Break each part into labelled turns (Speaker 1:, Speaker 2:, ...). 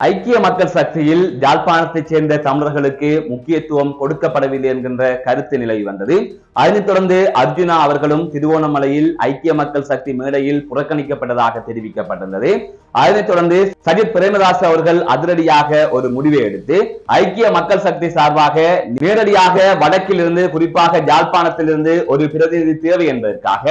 Speaker 1: ஐக்கிய மக்கள் சக்தியில் யாழ்ப்பாணத்தைச் சேர்ந்த தமிழர்களுக்கு முக்கியத்துவம் கொடுக்கப்படவில்லை என்கின்ற கருத்து நிலை வந்தது. அதனைத் தொடர்ந்து அர்ஜுனா அவர்களும் திருவோணமலையில் ஐக்கிய மக்கள் சக்தி மேடையில் புறக்கணிக்கப்பட்டதாக தெரிவிக்கப்பட்டிருந்தது. அதனைத் தொடர்ந்து சஜித் பிரேமதாஸ் அவர்கள் அதிரடியாக ஒரு முடிவை எடுத்து ஐக்கிய மக்கள் சக்தி சார்பாக நேரடியாக வடக்கிலிருந்து குறிப்பாக யாழ்ப்பாணத்திலிருந்து ஒரு பிரதிநிதி தேவை என்பதற்காக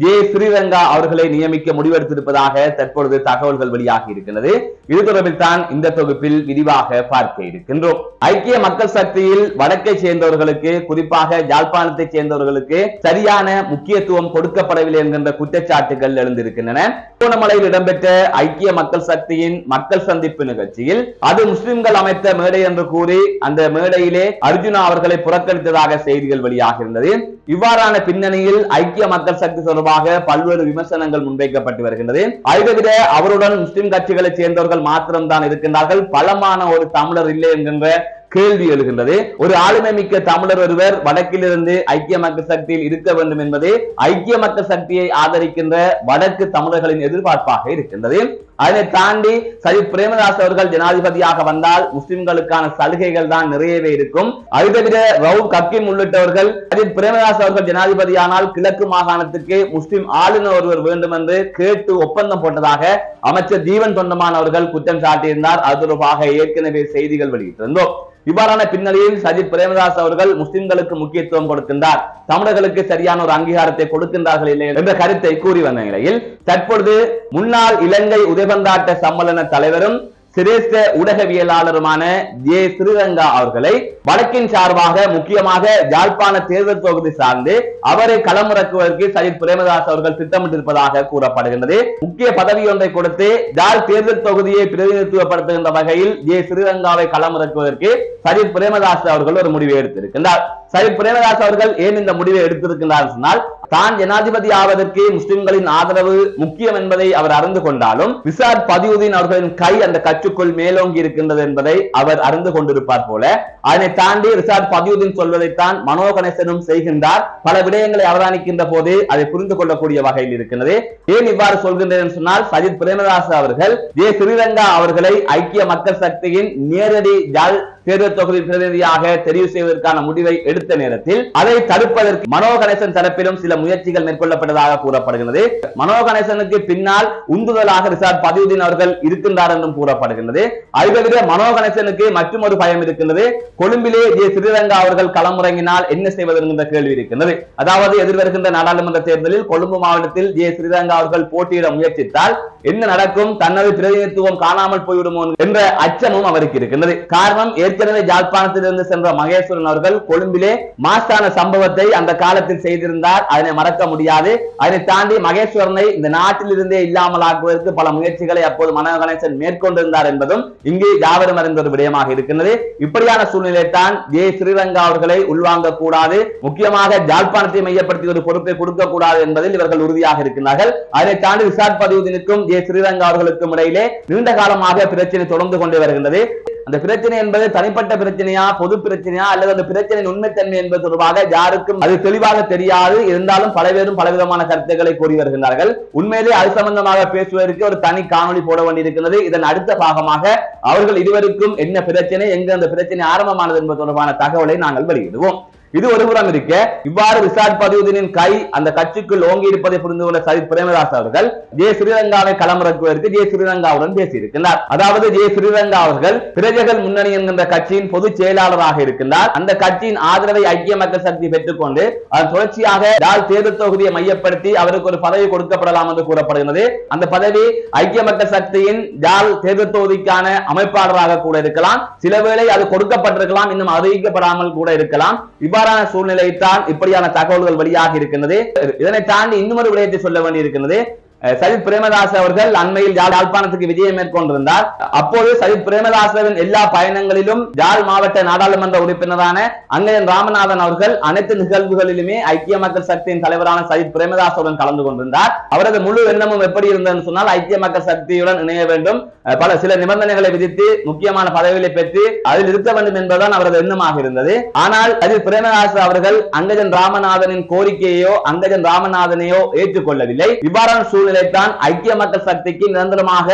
Speaker 1: ஜே ஸ்ரீரங்கா அவர்களை நியமிக்க முடிவெடுத்திருப்பதாக தற்பொழுது தகவல்கள் வெளியாகி இருக்கிறது இது தொடர்பில் தான் இந்த தொகுப்பில் விரிவாக பார்க்க இருக்கின்றோம். ஐக்கிய மக்கள் சக்தியில் வடக்கை சேர்ந்தவர்களுக்கு குறிப்பாக யாழ்ப்பாணத்தை சேர்ந்தவர்களுக்கு சரியான முக்கியத்துவம் கொடுக்கப்படவில்லை என்கின்ற குற்றச்சாட்டுகள் எழுந்திருக்கின்றன. திருவண்ணாமலையில் இடம்பெற்ற ஐக்கிய மக்கள் சக்தியின் மக்கள் சந்திப்பு நிகழ்ச்சியில் அது முஸ்லிம்கள் அமைத்த மேடை என்று கூறி அந்த மேடையிலே அர்ஜுனா அவர்களை புறக்கணித்ததாக செய்திகள் வெளியாக இருந்தது இவ்வாறான பின்னணியில் ஐக்கிய மக்கள் சக்தி தொடர்பாக பல்வேறு விமர்சனங்கள் முன்வைக்கப்பட்டு வருகின்றது. அதை அவருடன் முஸ்லிம் கட்சிகளைச் சேர்ந்தவர்கள் மாத்திரம்தான் இருக்கின்றார்கள். பலமான ஒரு தமிழர் இல்லை என்கின்ற கேள்வி எழுகின்றது. ஒரு ஆளுமை மிக்க தமிழர் ஒருவர் வடக்கிலிருந்து ஐக்கிய மக்கள் சக்தியில் இருக்க வேண்டும் என்பது ஐக்கிய மக்கள் சக்தியை ஆதரிக்கின்ற வடக்கு தமிழர்களின் எதிர்பார்ப்பாக இருக்கின்றது. அதனை தாண்டி சரி பிரேமதாஸ் அவர்கள் ஜனாதிபதியாக வந்தால் முஸ்லிம்களுக்கான சலுகைகள் தான் நிறையவே இருக்கும். அது தவிர ரவுப் கக்கிம் உள்ளிட்டவர்கள் சஜித் பிரேமதாஸ் அவர்கள் ஜனாதிபதியானால் கிழக்கு மாகாணத்துக்கு முஸ்லிம் ஆளுநர் ஒருவர் வேண்டும் என்று கேட்டு ஒப்பந்தம் போட்டதாக அமைச்சர் தீவன் தொண்டமான் அவர்கள் குற்றம் சாட்டியிருந்தார். அது தொடர்பாக ஏற்கனவே செய்திகள் வெளியிட்டிருந்தோம். இவ்வாறான பின்னணியில் சஜித் பிரேமதாஸ் அவர்கள் முஸ்லிம்களுக்கு முக்கியத்துவம் கொடுக்கின்றார். தமிழர்களுக்கு சரியான ஒரு அங்கீகாரத்தை கொடுக்கின்றார்கள் இல்லை என்ற கருத்தை கூறி வந்த நிலையில் தற்பொழுது முன்னாள் இலங்கை உதயபந்தாட்ட சம்மேளன தலைவரும் சிரேஷ்ட ஊடகவியலாளருமான ஜே ஸ்ரீரங்கா அவர்களை வழக்கின் சார்பாக முக்கியமாக யாழ்ப்பாண தேர்தல் தொகுதி சார்ந்து அவரை களமிறக்குவதற்கு சஜித் பிரேமதாஸ் அவர்கள் திட்டமிட்டிருப்பதாக கூறப்படுகின்றது. முக்கிய பதவி ஒன்றை கொடுத்து யாழ் தேர்தல் தொகுதியை பிரதிநிதித்துவப்படுத்துகின்ற வகையில் ஜே ஸ்ரீரங்காவை களமிறக்குவதற்கு சஜித் பிரேமதாஸ் அவர்கள் ஒரு முடிவை எடுத்திருக்கின்றார். சஜித் பிரேமதாஸ் அவர்கள் ஏன் இந்த முடிவை எடுத்திருக்கின்றார் சொன்னால் தான் ஜனாதிபதி ஆவதற்கு முஸ்லிம்களின் ஆதரவு முக்கியம் என்பதை அவர் அறிந்து கொண்டாலும் விசாத் பதியுதீன் அவர்களின் கை அந்த கட்சிக்குள் மேலோங்கி இருக்கின்றது என்பதை அவர் அறிந்து கொண்டிருப்பார் போல. அதனை தாண்டி ரிசாத் பதியுதீன் சொல்வதைத்தான் மனோ கணேசனும் செய்கின்றார். பல விடயங்களை அவதானிக்கின்ற போது அதை புரிந்து கொள்ளக்கூடிய வகையில் இருக்கின்றது. ஏன் இவ்வாறு சொல்கின்றேன் சொன்னால் சஜித் பிரேமதாஸ் அவர்கள் ஜே ஸ்ரீரங்கா அவர்களை ஐக்கிய மக்கள் சக்தியின் நேரடி ஜால் தேர்தல் தொகுதி பிரதிநிதியாக தெரிவு செய்வதற்கான முடிவை எடுத்த நேரத்தில் அதை தடுப்பதற்கு மனோ கணேசன் தரப்பிலும் சில முயற்சிகள் மேற்கொள்ளப்பட்டதாக கூறப்படுகிறது மனோ கணேசனுக்கு பின்னால் உந்துதலாக ரிசார்ட் பதிவுதீன் அவர்கள் இருக்கின்றார் என்றும் கூறப்படுகின்றது. அதை தவிர மனோ கணேசனுக்கு மற்றும் ஒரு பயம் இருக்கின்றது. கொழும்பிலே ஜே ஸ்ரீரங்கா அவர்கள் களமுறங்கினால் என்ன செய்வது என்கின்ற கேள்வி இருக்கின்றது. அதாவது எதிர்வருகின்ற நாடாளுமன்ற தேர்தலில் கொழும்பு மாவட்டத்தில் ஜே ஸ்ரீரங்கா அவர்கள் போட்டியிட முயற்சித்தால் என்ன நடக்கும் தனது பிரதிநிதித்துவம் காணாமல் போய்விடுமோ என்ற அச்சமும் அவருக்கு இருக்கின்றது. காரணம் ஏற்கனவே ஜாழ்ப்பாணத்திலிருந்து சென்ற மகேஸ்வரன் அவர்கள் கொழும்பிலே மாஸ்தான சம்பவத்தை அந்த காலத்தில் செய்திருந்தார். அதனை அதனை மறக்க முடியாது. அதனை தாண்டி மகேஸ்வரனை இந்த நாட்டில் இருந்தே இல்லாமல் ஆக்குவதற்கு பல முயற்சிகளை அப்போது மனோகணேசன் மேற்கொண்டிருந்தார் என்பதும் இங்கே யாவரும் அறிந்த விடயமாக இருக்கின்றது. இப்படியான சூழ்நிலை தான் ஜே ஸ்ரீரங்கா அவர்களை உள்வாங்க கூடாது முக்கியமாக ஜாழ்ப்பாணத்தை மையப்படுத்தி ஒரு பொறுப்பை கொடுக்க கூடாது என்பதில் இவர்கள் உறுதியாக இருக்கின்றார்கள். அதனை தாண்டி விசாட் பதிவுதினுக்கும் ஜே ஸ்ரீரங்கா அவர்களுக்கும் இடையிலே நீண்ட காலமாக பிரச்சனை தொடர்ந்து கொண்டு வருகின்றது. அந்த பிரச்சனை என்பது தனிப்பட்ட பிரச்சனையா பொது பிரச்சனையா அல்லது அந்த பிரச்சனையின் உண்மைத்தன்மை என்பது தொடர்பாக யாருக்கும் அது தெளிவாக தெரியாது. இருந்தாலும் பல பேரும் பலவிதமான கருத்துக்களை கூறி வருகின்றார்கள். உண்மையிலே அது சம்பந்தமாக பேசுவதற்கு ஒரு தனி காணொலி போட வேண்டியிருக்கிறது இதன் அடுத்த பாகமாக அவர்கள் இருவருக்கும் என்ன பிரச்சனை எங்க அந்த பிரச்சனை ஆரம்பமானது என்பது தொடர்பான தகவலை நாங்கள் வெளியிடுவோம். இது ஒரு புறம் இருக்க. இவ்வாறு விசாட் பதிவுதீனின் கை அந்த கட்சிக்குள் ஓங்கி இருப்பதை புரிந்து கொண்ட சஜித் பிரேமதாஸ் அவர்கள் ஜே ஸ்ரீரங்காவை களமிறக்குவதற்கு ஜே ஸ்ரீரங்காவுடன் பேசியிருக்கிறார் அதாவது ஜே ஸ்ரீரங்கா அவர்கள் பிரஜைகள் முன்னணி என்கின்ற கட்சியின் பொதுச் செயலாளராக இருக்கின்றார். அந்த கட்சியின் ஆதரவை ஐக்கிய மக்கள் சக்தி பெற்றுக்கொண்டு அதன் தொடர்ச்சியாக யாழ் தேர்தல் தொகுதியை மையப்படுத்தி அவருக்கு ஒரு பதவி கொடுக்கப்படலாம் என்று கூறப்படுகிறது. அந்த பதவி ஐக்கிய மக்கள் சக்தியின் யாழ் தேர்தல் தொகுதிக்கான அமைப்பாளராக கூட இருக்கலாம். சில வேளை அது கொடுக்கப்பட்டிருக்கலாம். இன்னும் அறிவிக்கப்படாமல் கூட இருக்கலாம். இவ்வாறு இவ்வாறான சூழ்நிலை தான் இப்படியான தகவல்கள் வெளியாக இருக்கின்றது. இதனை தாண்டி இன்னும் ஒரு விடயத்தை சொல்ல வேண்டி இருக்கின்றது சஜித் பிரேமதாஸ் அவர்கள் அண்மையில் யாழ்ப்பாணத்துக்கு விஜயம் மேற்கொண்டிருந்தார். அப்போது சஜித் பிரேமதாசவின் எல்லா பயணங்களிலும் யாழ் மாவட்ட நாடாளுமன்ற உறுப்பினரான அங்கையன் ராமநாதன் அவர்கள் அனைத்து நிகழ்வுகளிலுமே ஐக்கிய மக்கள் சக்தியின் தலைவரான சஜித் பிரேமதாசுடன் கலந்து கொண்டிருந்தார். அவரது முழு எண்ணமும் எப்படி இருந்ததுன்னு சொன்னால் ஐக்கிய மக்கள் சக்தியுடன் இணைய வேண்டும். பல சில நிபந்தனைகளை விதித்து முக்கியமான பதவிகளை பெற்று அதில் இருக்க வேண்டும் என்பதுதான் அவரது எண்ணமாக இருந்தது. ஆனால் சஜித் பிரேமதாஸ் அவர்கள் அங்கஜன் ராமநாதனின் கோரிக்கையோ அங்கஜன் ராமநாதனையோ ஏற்றுக்கொள்ளவில்லை. இவ்வாறான சூழ்நிலை சூழ்நிலைத்தான் ஐக்கிய மக்கள் சக்திக்கு நிரந்தரமாக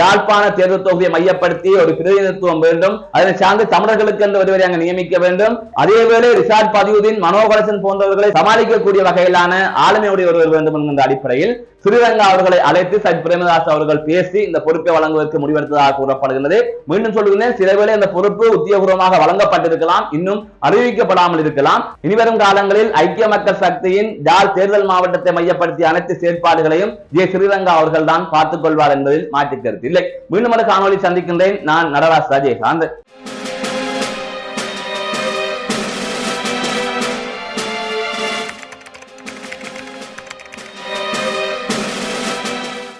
Speaker 1: யாழ்ப்பாண தேர்தல் தொகுதியை மையப்படுத்தி ஒரு பிரதிநிதித்துவம் வேண்டும். அதனை சார்ந்து தமிழர்களுக்கு என்று ஒருவரை அங்கு நியமிக்க வேண்டும். அதேவேளை ரிசார்ட் பதியுதீன் மனோகரசன் போன்றவர்களை சமாளிக்கக்கூடிய வகையிலான ஆளுமையுடைய ஒருவர் வேண்டும் என்கின்ற அடிப்படையில் ஸ்ரீரங்கா அவர்களை அழைத்து சஜ் பிரேமதாஸ் அவர்கள் பேசி இந்த பொறுப்பை வழங்குவதற்கு முடிவெடுத்ததாக கூறப்படுகிறது. மீண்டும் சொல்லுகிறேன் சிலவேளை இந்த பொறுப்பு உத்தியோகபூர்வமாக வழங்கப்பட்டிருக்கலாம் இன்னும் அறிவிக்கப்படாமல் இருக்கலாம். இனிவரும் காலங்களில் ஐக்கிய மக்கள் சக்தியின் யாழ் தேர்தல் மாவட்டத்தை மையப்படுத்திய அனைத்து செயற்பாடுகளையும் ஜே ஸ்ரீரங்கா அவர்கள் தான் பார்த்துக் கொள்வார் என்பதில் மாற்றுக் கருத்து இல்லை. மீண்டும் ஒரு காணொலி சந்திக்கின்றேன். நான் நடராஜ் ராஜேகாந்த்